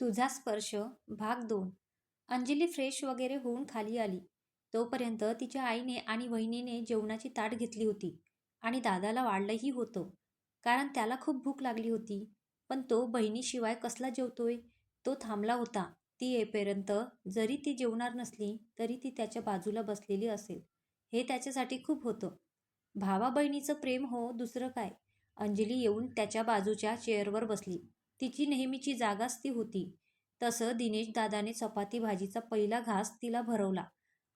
तुझा स्पर्श भाग दोन. अंजली फ्रेश वगैरे होऊन खाली आली. तोपर्यंत तिच्या आईने आणि वहिनीने जेवणाची ताट घेतली होती आणि दादाला वाढलंही होतं. कारण त्याला खूप भूक लागली होती. पण तो बहिणीशिवाय कसला जेवतोय? तो थांबला होता. ती येईपर्यंत जरी ती जेवणार नसली तरी ती त्याच्या बाजूला बसलेली असेल. हे त्याच्यासाठी खूप होतं. भावा बहिणीचं प्रेम हो दुसरं काय? अंजली येऊन त्याच्या बाजूच्या चेअरवर बसली. तिची नेहमीची जागाच ती होती. तसं दिनेश दादाने चपाती भाजीचा पहिला घास तिला भरवला.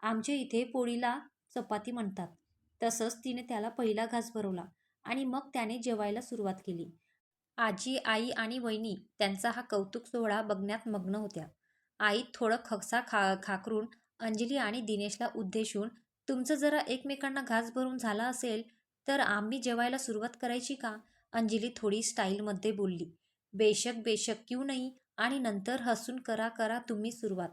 आमच्या इथे पोळीला चपाती म्हणतात. तसंच तिने त्याला पहिला घास भरवला आणि मग त्याने जेवायला सुरुवात केली. आजी आई आणि वहिनी त्यांचा हा कौतुक सोहळा बघण्यात मग्न होत्या. आई थोडं खकसा खा खाकरून अंजली आणि दिनेशला उद्देशून तुमचं जरा एकमेकांना घास भरून झाला असेल तर आम्ही जेवायला सुरुवात करायची का? अंजली थोडी स्टाईलमध्ये बोलली. बेशक बेशक क्यू नाही? आणि नंतर हसून करा करा तुम्ही सुरुवात.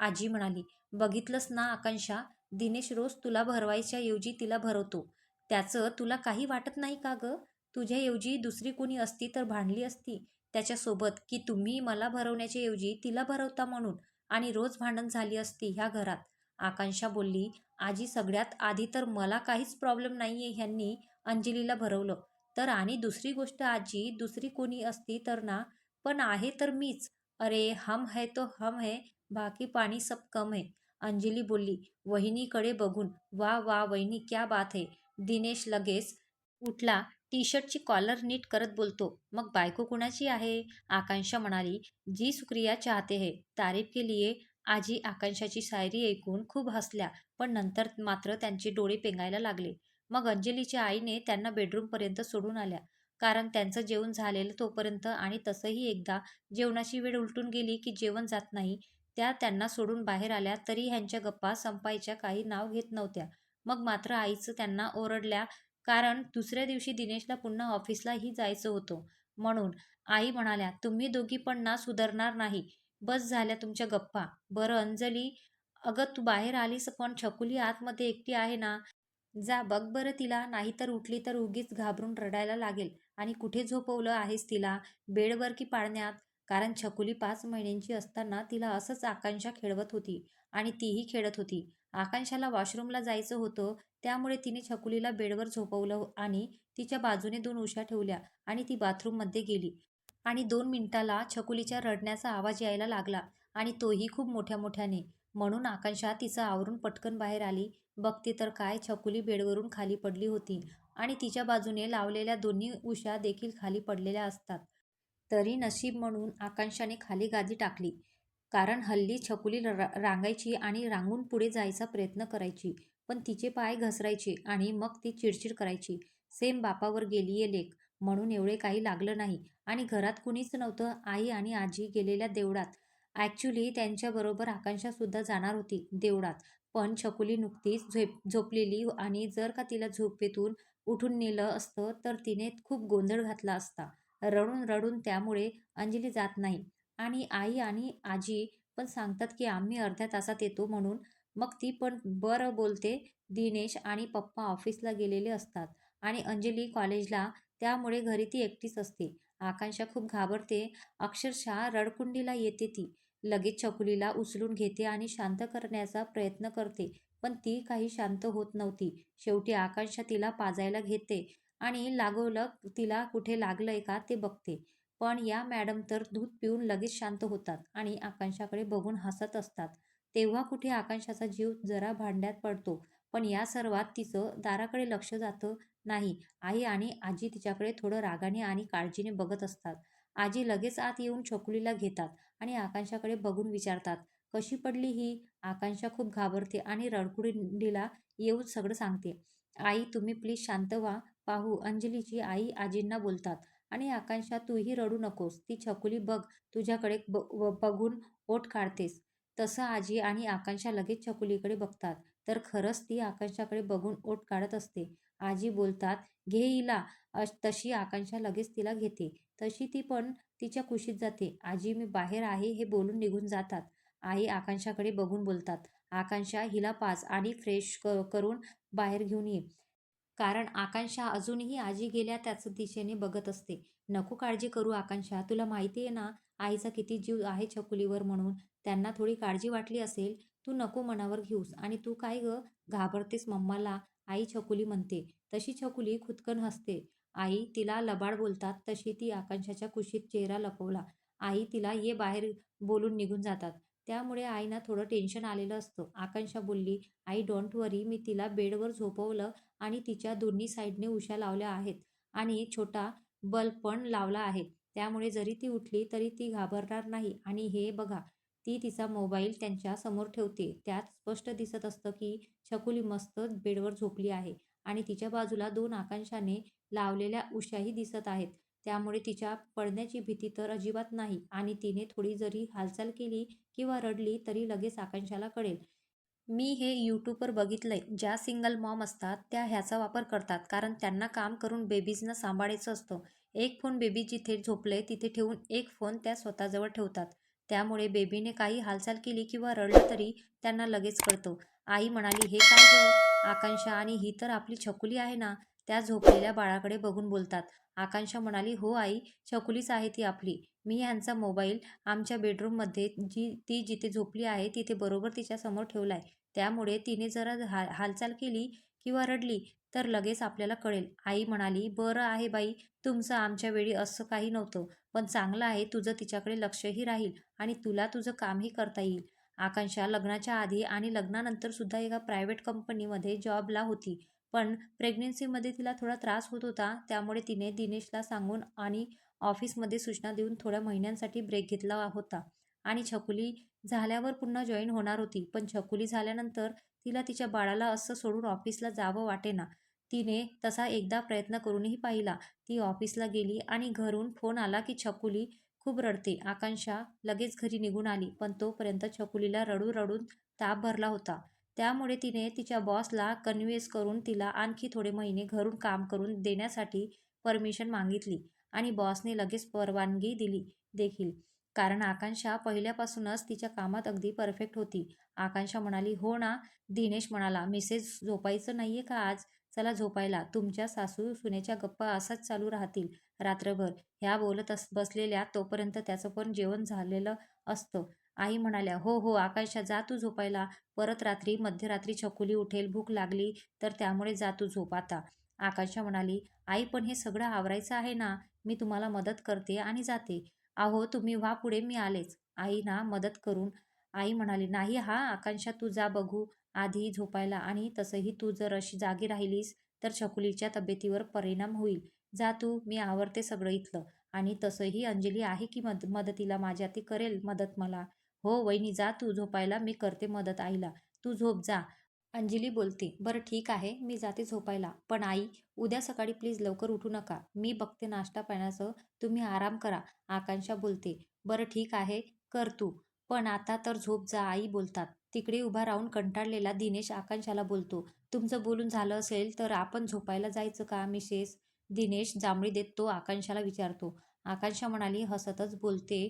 आजी म्हणाली बघितलंस ना आकांक्षा? दिनेश रोज तुला भरवायच्या ऐवजी तिला भरवतो. त्याचं तुला काही वाटत नाही का गं? तुझ्याऐवजी दुसरी कोणी असती तर भांडली असती. त्याच्यासोबत की तुम्ही मला भरवण्याच्या ऐवजी तिला भरवता म्हणून? आणि रोज भांडण झाली असती ह्या घरात. आकांक्षा बोलली आजी सगळ्यात आधी तर मला काहीच प्रॉब्लेम नाही आहे ह्यांनी अंजलीला भरवलं. तर आणि दुसरी गोष्ट आजी दुसरी कोणी असती तर ना? पण आहे तर मीच. अरे हम है तो हम है बाकी पाणी सब कम है. अंजली बोलली वहिनीकडे बघून वा वा वहिनी क्या बात है. दिनेश लगेच उठला टी शर्टची कॉलर नीट करत बोलतो मग बायको कुणाची आहे? आकांक्षा म्हणाली जी सुक्रिया चाहते है. तारीफ के लिए आजी आकांक्षाची शायरी ऐकून खूप हसल्या पण नंतर मात्र त्यांचे डोळे पेंगायला लागले. मग अंजलीच्या आईने त्यांना बेडरूमपर्यंत सोडून आल्या. कारण त्यांचं जेवण झालेलं तोपर्यंत आणि तसंही एकदा जेवणाची वेळ उलटून गेली की जेवण जात नाही त्या त्यांना सोडून बाहेर आल्या तरी ह्यांच्या गप्पा संपायच्या काही नाव घेत नव्हत्या. मग मात्र आईचं त्यांना ओरडल्या कारण दुसऱ्या दिवशी दिनेशला पुन्हा ऑफिसलाही जायचं होतं. म्हणून आई म्हणाल्या तुम्ही दोघी पण ना सुधारणार नाही. बस झाल्या तुमच्या गप्पा. बरं अंजली अगं तू बाहेर आलीस पण छकुली आतमध्ये एकटी आहे ना? जा बघ बरं तिला नाहीतर उठली तर उगीच घाबरून रडायला लागेल. आणि कुठे झोपवलं आहेस तिला? बेडवर की पाळण्यात? कारण छकुली पाच महिन्यांची असताना तिला असंच आकांक्षा खेळवत होती आणि तीही खेळत होती. आकांक्षाला वॉशरूमला जायचं होतं त्यामुळे तिने छकुलीला बेडवर झोपवलं आणि तिच्या बाजूने दोन उशा ठेवल्या आणि ती बाथरूममध्ये गेली. आणि दोन मिनिटाला छकुलीच्या रडण्याचा आवाज यायला लागला आणि तोही खूप मोठ्या मोठ्याने. म्हणून आकांक्षा तिचं आवरून पटकन बाहेर आली. बघते तर काय छकुली बेडवरून खाली पडली होती आणि तिच्या बाजूने लावलेल्या दोन्ही उशा देखील खाली पडलेल्या असतात. तरी नशीब म्हणून आकांक्षाने खाली गादी टाकली कारण हल्ली छकुली रा रांगायची आणि रांगून पुढे जायचा प्रयत्न करायची पण तिचे पाय घसरायचे आणि मग ती चिडचिड करायची. सेम बापावर गेलीये लेख म्हणून एवढे काही लागलं नाही आणि घरात कुणीच नव्हतं. आई आणि आजी गेलेल्या देवळात. ॲक्च्युली त्यांच्याबरोबर आकांक्षासुद्धा जाणार होती देवळात पण छकुली नुकतीच झोप झोपलेली आणि जर का तिला झोपेतून उठून नेलं असतं तर तिने खूप गोंधळ घातला असता. रडून रडून त्यामुळे अंजली जात नाही. आणि आई आणि आजी पण सांगतात की आम्ही अर्ध्या तासात येतो म्हणून. मग ती पण बरं बोलते दिनेश आणि पप्पा ऑफिसला गेलेले असतात आणि अंजली कॉलेजला त्यामुळे घरी ती एकटीच असते. आकांक्षा खूप घाबरते. अक्षरशः रडकुंडीला येते ती. लगेच छकुलीला उचलून घेते आणि शांत करण्याचा प्रयत्न करते पण ती काही शांत होत नव्हती. शेवटी आकांक्षा तिला पाजायला घेते आणि लागोलग तिला कुठे लागलंय का ते बघते. पण या मॅडम तर दूध पिऊन लगेच शांत होतात आणि आकांक्षाकडे बघून हसत असतात. तेव्हा कुठे आकांक्षाचा जीव जरा भांड्यात पडतो पण या सर्वात तिचं दाराकडे लक्ष जातं नाही. आई आणि आजी तिच्याकडे थोडं रागाने आणि काळजीने बघत असतात. आजी लगेच आत येऊन छकुलीला घेतात आणि आकांक्षाकडे बघून विचारतात कशी पडली ही? आकांक्षा खूप घाबरते आणि रडकुडीला येऊन सगळं सांगते. आई तुम्ही प्लीज शांत व्हा. पाहू अंजलीची आई आजींना बोलतात आणि आकांक्षा तूही रडू नकोस. ती छकुली बघ तुझ्याकडे बघून ओठ काढतेस. तसं आजी आणि आकांक्षा लगेच छकुलीकडे बघतात. तर खरंच ती आकांक्षाकडे बघून ओठ काढत असते. आजी बोलतात घे हिला. तशी आकांक्षा लगेच तिला घेते. तशी ती पण तिच्या कुशीत जाते. आजी मी बाहेर आहे हे बोलून निघून जातात. आई आकांक्षाकडे बघून बोलतात. आकांक्षा हिला पाच आणि फ्रेश क करून बाहेर घेऊन ये. कारण आकांक्षा अजूनही आजी गेल्या त्याच दिशेने बघत असते. नको काळजी करू आकांक्षा. तुला माहिती आहे ना आईचा किती जीव आहे छकुलीवर म्हणून. त्यांना थोडी काळजी वाटली असेल तू नको मनावर घेऊस. आणि तू काय ग? घाबरतेस मम्माला आई छकुली म्हणते. तशी छकुली खुदकन हसते. आई तिला लबाड बोलतात तशी ती आकांक्षाच्या कुशीत चेहरा लपवला. आई तिला ये बाहेर बोलून निघून जातात. त्यामुळे आईना थोडं टेन्शन आलेलं असतं. आकांक्षा बोलली आई डोंट वरी मी तिला बेडवर झोपवलं आणि तिच्या दोन्ही साईडने उशा लावल्या आहेत आणि छोटा बल्ब पण लावला आहे. त्यामुळे जरी ती उठली तरी ती घाबरणार नाही आणि हे बघा ती तिचा मोबाईल त्यांच्यासमोर ठेवते. त्यात स्पष्ट दिसत असतं की छकुली मस्त बेडवर झोपली आहे आणि तिच्या बाजूला दोन आकांक्षाने लावलेल्या उशाही दिसत आहेत. त्यामुळे तिच्या पडण्याची भीती तर अजिबात नाही आणि तिने थोडी जरी हालचाल केली किंवा रडली तरी लगेच आकांक्षाला कळेल. मी हे यूट्यूबवर बघितलंय. ज्या सिंगल मॉम असतात त्या ह्याचा वापर करतात. कारण त्यांना काम करून बेबीजना सांभाळायचं असतं. एक फोन बेबी जिथे झोपले तिथे ठेवून एक फोन त्या स्वतःजवळ ठेवतात. त्यामुळे बेबीने काही हालचाल केली किंवा रडलं तरी त्यांना लगेच कळतं. आई म्हणाली हे काय आकांक्षा आणि ही तर आपली छकुली आहे ना? त्या झोपलेल्या बाळाकडे बघून बोलतात आकांक्षा म्हणाली हो आई छकुलीच आहे ती आपली. मी ह्यांचा मोबाईल आमच्या बेडरूममध्ये जी ती जिथे झोपली आहे तिथे बरोबर तिच्यासमोर ठेवला आहे त्यामुळे तिने जरा हा हालचाल केली किंवा रडली तर लगेच आपल्याला कळेल. आई म्हणाली बरं आहे बाई तुमचं आमच्या वेळी असं काही नव्हतं पण चांगलं आहे तुझं तिच्याकडे लक्षही राहील आणि तुला तुझं कामही करता येईल. आकांक्षा लग्नाच्या आधी आणि लग्नानंतर सुद्धा एका प्रायव्हेट कंपनीमध्ये जॉबला होती. पण प्रेग्नेन्सीमध्ये तिला थोडा त्रास होत होता त्यामुळे तिने दिनेशला सांगून आणि ऑफिसमध्ये सूचना देऊन थोड्या महिन्यांसाठी ब्रेक घेतला होता. आणि छकुली झाल्यावर पुन्हा जॉईन होणार होती पण छकुली झाल्यानंतर तिला तिच्या बाळाला असं सोडून ऑफिसला जावं वाटेना. तिने तसा एकदा प्रयत्न करूनही पाहिला. ती ऑफिसला गेली आणि घरून फोन आला की छकुली खूप रडते. आकांक्षा लगेच घरी निघून आली पण तोपर्यंत छकुलीला रडू रडून ताप भरला होता. त्यामुळे तिने तिच्या बॉसला कन्व्हिन्स करून तिला आणखी थोडे महिने घरून काम करून देण्यासाठी परमिशन मागितली आणि बॉसने लगेच परवानगी दिली देखील. कारण आकांक्षा पहिल्यापासूनच तिच्या कामात अगदी परफेक्ट होती. आकांक्षा म्हणाली हो ना दिनेश म्हणाला मिसेस झोपायचं नाहीये का आज? चला झोपायला. तुमच्या सासू सुनेच्या गप्पा असाच चालू राहतील रात्रभर. ह्या बोलत अस बसलेल्या तोपर्यंत त्याचं पण जेवण झालेलं असतं. आई म्हणाल्या हो हो आकाशा जा तू झोपायला. परत रात्री मध्यरात्री छकुली उठेल भूक लागली तर त्यामुळे जा तू झोप आता. आकाशा म्हणाली आई पण हे सगळं आवरायचं आहे ना? मी तुम्हाला मदत करते आणि जाते. अहो तुम्ही व्हा पुढे मी आलेच. आई ना मदत करून. आई म्हणाली नाही हा आकांक्षा तू जा बघू. आधी झोपायला आणि तसंही तू जर अशी जागी राहिलीस तर छकुलीच्या तब्येतीवर परिणाम होईल. जा तू मी आवरते सगळं इथलं. आणि तसंही अंजली आहे की मद मदतीला माझ्या ती करेल मदत मला. हो वहिनी जा तू झोपायला मी करते मदत आईला. तू झोप जा. अंजली बोलते बरं ठीक आहे मी जाते झोपायला. पण आई उद्या सकाळी प्लीज लवकर उठू नका. मी बघते नाश्ता पाण्याचं. तुम्ही आराम करा आकांक्षा बोलते. बरं ठीक आहे कर तू. पण आता तर झोप जा आई बोलतात. तिकडे उभा राहून कंटाळलेला दिनेश आकांक्षाला बोलतो तुमचं बोलून झालं असेल तर आपण झोपायला जायचं का मिसेस? दिनेश जांभळी देत तो आकांक्षाला विचारतो. आकांक्षा म्हणाली हसतच बोलते.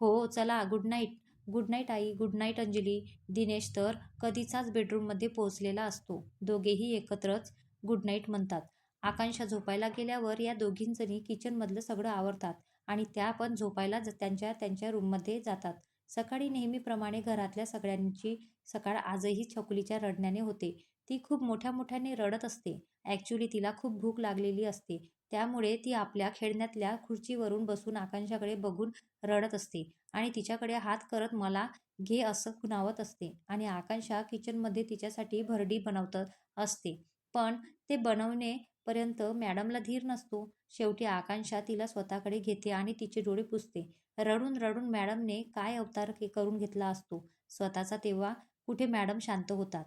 हो चला गुड नाईट. गुड नाईट आई गुड नाईट अंजली दिनेश तर कधीचाच बेडरूममध्ये पोहोचलेला असतो. दोघेही एकत्रच गुड नाईट म्हणतात. आकांक्षा झोपायला गेल्यावर या दोघींजणी किचनमधलं सगळं आवरतात आणि त्या पण झोपायला ज- त्यांच्या त्यांच्या रूममध्ये जातात. सकाळी नेहमीप्रमाणे घरातल्या सगळ्यांची सकाळ आजही छकुलीच्या रडण्याने होते. ती खूप मोठ्या मोठ्याने रडत असते. ॲक्च्युली तिला खूप भूक लागलेली असते. त्यामुळे ती आपल्या खेळण्यातल्या खुर्चीवरून बसून आकांक्षाकडे बघून रडत असते आणि तिच्याकडे हात करत मला घे असं खुणावत असते आणि आकांक्षा किचनमध्ये तिच्यासाठी भरडी बनवत असते. पण ते बनवणेपर्यंत मॅडमला धीर नसतो. शेवटी आकांक्षा तिला स्वतःकडे घेते आणि तिचे डोळे पुसते. रडून रडून मॅडमने काय अवतार करून घेतला असतो? स्वतःचा तेव्हा कुठे मॅडम शांत होतात?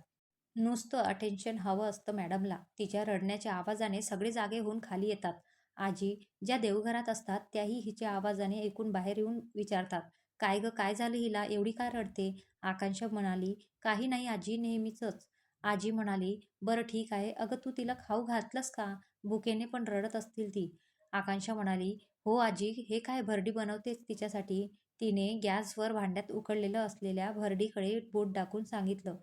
नुसतं अटेन्शन हवं असतं मॅडमला तिच्या रडण्याच्या आवाजाने सगळे जागे होऊन खाली येतात. आजी ज्या देवघरात असतात त्याही हिच्या आवाजाने ऐकून बाहेर येऊन विचारतात काय ग काय झालं हिला? एवढी काय रडते? आकांक्षा म्हणाली काही नाही आजी नेहमीचंच. आजी म्हणाली बरं ठीक आहे. अगं तू तिला खाऊ घातलंस का? भुकेने पण रडत असतील ती. आकांक्षा म्हणाली हो आजी हे काय भरडी बनवतेस तिच्यासाठी? तिने गॅसवर भांड्यात उकळलेलं असलेल्या भरडीकडे बोट टाकून सांगितलं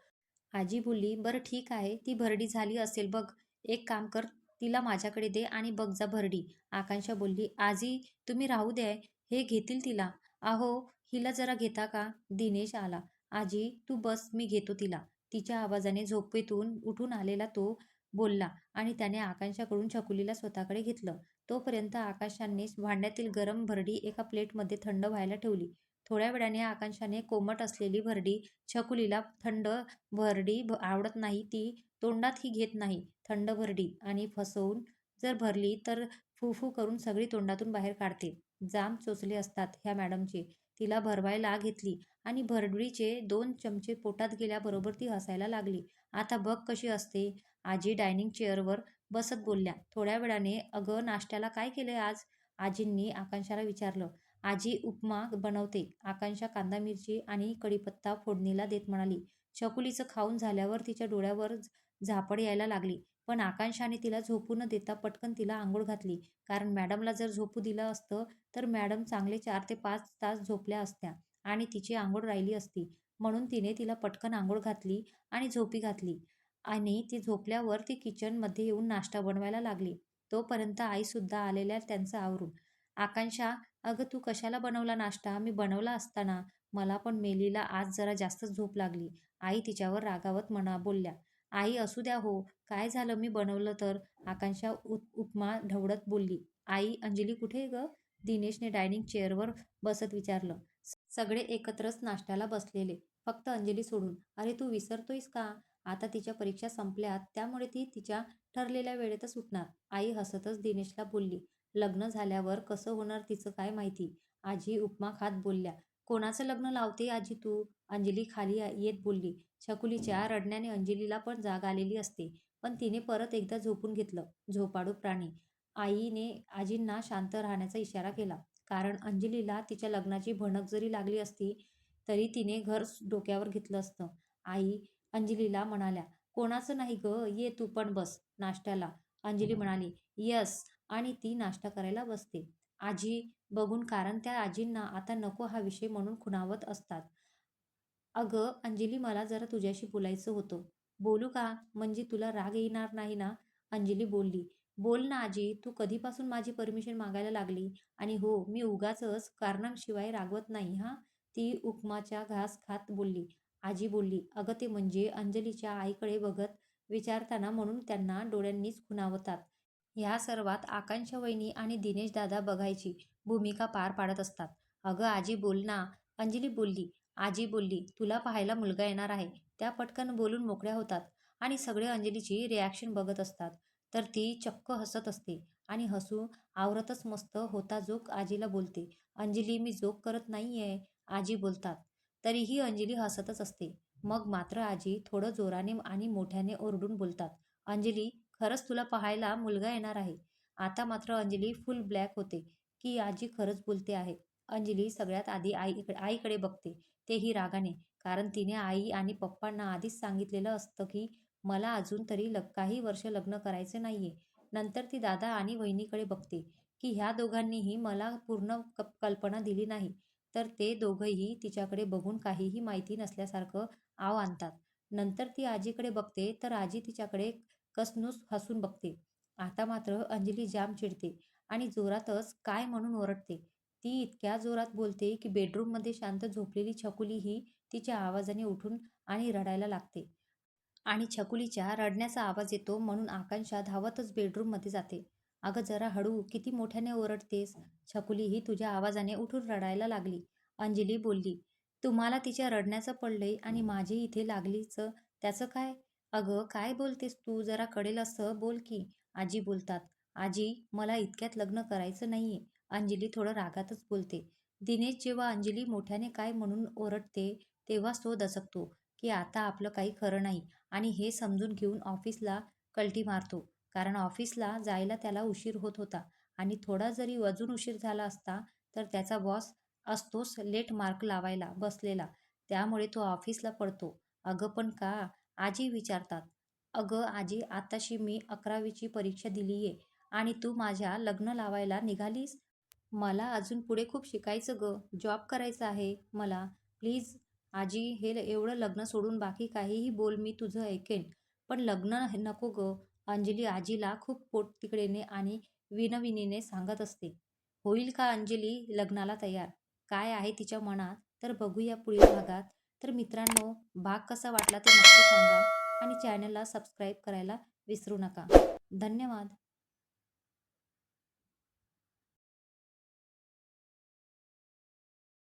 आजी बोलली बरं ठीक आहे ती भरडी झाली असेल बघ. एक काम कर तिला माझ्याकडे दे आणि बघ जा भरडी. आकांक्षा बोलली आजी तुम्ही राहू द्या हे घेतील तिला. अहो हिला जरा घेता का? दिनेश आला. आजी तू बस मी घेतो तिला. तिच्या आवाजाने झोपेतून उठून आलेला तो बोलला आणि त्याने आकांक्षाकडून छकुलीला स्वतःकडे घेतलं. तोपर्यंत आकाशाने भांड्यातील गरम भरडी एका प्लेटमध्ये थंड व्हायला ठेवली. थोड्या वेळाने आकांक्षाने कोमट असलेली भरडी छकुलीला थंड भरडी भ- आवडत नाही ती तोंडातही घेत नाही. थंड भरडी आणि फसवून जर भरली तर फुफू करून सगळी तोंडातून बाहेर काढते. जाम चोचले असतात ह्या मॅडमचे. तिला भरवायला घेतली आणि भरडीचे दोन चमचे पोटात गेल्याबरोबर ती हसायला लागली. आता बघ कशी असते. आजी डायनिंग चेअरवर बसत बोलल्या. थोड्या वेळाने अगं नाश्त्याला काय केलंय आज? आजींनी आकांक्षाला विचारलं. आजी उपमा बनवते. आकांक्षा कांदा मिरची आणि कढीपत्ता फोडणीला देत म्हणाली. शकुलीचं खाऊन झाल्यावर तिच्या डोळ्यावर झापड यायला लागली. पण आकांक्षाने तिला झोपू न देता पटकन तिला आंघोळ घातली. कारण मॅडमला जर झोपू दिलं असतं तर मॅडम चांगले चार ते पाच तास झोपल्या असत्या आणि तिची आंघोळ राहिली असती. म्हणून तिने तिला पटकन आंघोळ घातली आणि झोपी घातली आणि ती झोपल्यावर ती किचनमध्ये येऊन नाश्ता बनवायला लागली. तोपर्यंत आईसुद्धा आलेल्या त्यांचं आवरून. आकांक्षा अगं तू कशाला बनवला नाश्ता? मी बनवला असताना मला पण मेलीला आज जरा जास्तच झोप लागली. आई तिच्यावर रागावत म्हणा बोलल्या आई असू द्या हो. काय झालं? मी बनवलं तर? आकांक्षा उप उपमा ढवळत बोलली. आई अंजली कुठे ग? दिनेशने डायनिंग चेअरवर बसत विचारलं. सगळे एकत्रच नाश्त्याला बसलेले. फक्त अंजली सोडून अरे तू विसरतोयस का? आता तिच्या परीक्षा संपल्यात त्यामुळे ती तिच्या ठरलेल्या वेळेतच उठणार. आई हसतच दिनेशला बोलली लग्न झाल्यावर कसं होणार तिचं काय माहिती? आजी उपमा खात बोलल्या कोणाचं लग्न लावते आजी तू? अंजली खाली येत बोलली छकुलीच्या रडण्याने अंजलीला पण जाग आलेली असते. पण तिने परत एकदा झोपून घेतलं झोपाडू प्राणी. आईने आजींना शांत राहण्याचा इशारा केला कारण अंजलीला तिच्या लग्नाची भणक जरी लागली असती तरी तिने घर डोक्यावर घेतलं असतं. आई अंजलीला म्हणाल्या कोणाचं नाही ग ये तू पण बस नाश्त्याला. अंजली म्हणाली यस. आणि ती नाश्ता करायला बसते. आजी बघून कारण त्या आजींना आता नको हा विषय म्हणून खुणावत असतात. अगं अंजली मला जरा तुझ्याशी बोलायचं होतं. बोलू का? म्हणजे तुला राग येणार नाही ना? अंजली बोलली. बोल ना आजी तू कधीपासून माझी परमिशन मागायला लागली? आणि हो मी उगाचच कारणांशिवाय रागवत नाही हा? ती उपमाच्या घास खात बोलली. आजी बोलली अगं ते म्हणजे अंजलीच्या आईकडे बघत विचारताना म्हणून त्यांना डोळ्यांनीच खुणावतात. ह्या सर्वात आकांक्षा वहिनी आणि दिनेश दादा बघायची भूमिका पार पाडत असतात. अगं आजी बोल ना. अंजली बोलली आजी बोलली तुला पाहायला मुलगा येणार आहे. त्या पटकन बोलून मोकळ्या होतात आणि सगळे अंजलीची रिॲक्शन बघत असतात. तर ती चक्क हसत असते आणि हसू आवरतच मस्त होता जोक आजीला बोलते. अंजली मी जोक करत नाहीये आजी बोलतात. तरीही अंजली हसतच असते. मग मात्र आजी थोडं जोराने आणि मोठ्याने ओरडून बोलतात. अंजली खरंच तुला पाहायला मुलगा येणार आहे. आता मात्र अंजली फुल ब्लॅक होते. की आजी खरंच बोलते आहे. अंजली सगळ्यात आधी आई आईकडे बघते. तेही रागाने. कारण तिने आई आणि पप्पांना आधीच सांगितलेलं असतं की मला अजून तरी लग काही वर्ष लग्न करायचे नाहीये. नंतर ती दादा आणि वहिनीकडे बघते. की ह्या दोघांनीही मला पूर्ण कल्पना दिली नाही. तर ते दोघंही तिच्याकडे बघून काहीही माहिती नसल्यासारखं आव आणतात. नंतर ती आजीकडे बघते. तर आजी तिच्याकडे कसनूस हसून बघते. आता मात्र अंजली जाम चिडते आणि जोरातच काय म्हणून ओरडते. ती इतक्या जोरात बोलते की बेडरूममध्ये शांत झोपलेली छकुली ही तिच्या आवाजाने उठून आणि रडायला लागते. आणि छकुलीच्या रडण्याचा आवाज येतो म्हणून आकांक्षा धावतच बेडरूममध्ये जाते. अगं जरा हळू किती मोठ्याने ओरडतेस? छकुली ही तुझ्या आवाजाने उठून रडायला लागली. अंजली बोलली तुम्हाला तिच्या रडण्याचं पडलंय आणि माझी इथे लागलीच? त्याचं काय? अगं काय बोलतेस तू? जरा कळेल असं. बोल की. आजी बोलतात. आजी मला इतक्यात लग्न करायचं नाहीये. अंजली थोडं रागातच बोलते. दिनेश जेव्हा अंजली मोठ्याने काय म्हणून ओरडते तेव्हाच तो दचकतो की आता आपलं काही खरं नाही आणि हे समजून घेऊन ऑफिसला कलटी मारतो. कारण ऑफिसला जायला त्याला उशीर होत होता आणि थोडा जरी अजून उशीर झाला असता तर त्याचा बॉस असतोच लेट मार्क लावायला बसलेला. त्यामुळे तो ऑफिसला पडतो. अगं पण का? आजी विचारतात अगं आजी आताशी मी अकरावीची परीक्षा दिलीये आणि तू माझ्या लग्न लावायला निघालीस? मला अजून पुढे खूप शिकायचं ग. जॉब करायचं आहे मला. प्लीज आजी हे एवढं लग्न सोडून बाकी काहीही बोल मी तुझं ऐकेन. पण लग्न नको ग अंजली आजीला खूप पोट तिकडेने आणि विनविनीने सांगत असते. होईल का अंजली लग्नाला तयार? काय आहे तिच्या मनात? तर बघूया पुढील भागात. तर मित्रांनो भाग कसा वाटला ते नक्की सांगा आणि चॅनलला सबस्क्राईब करायला विसरू नका. धन्यवाद.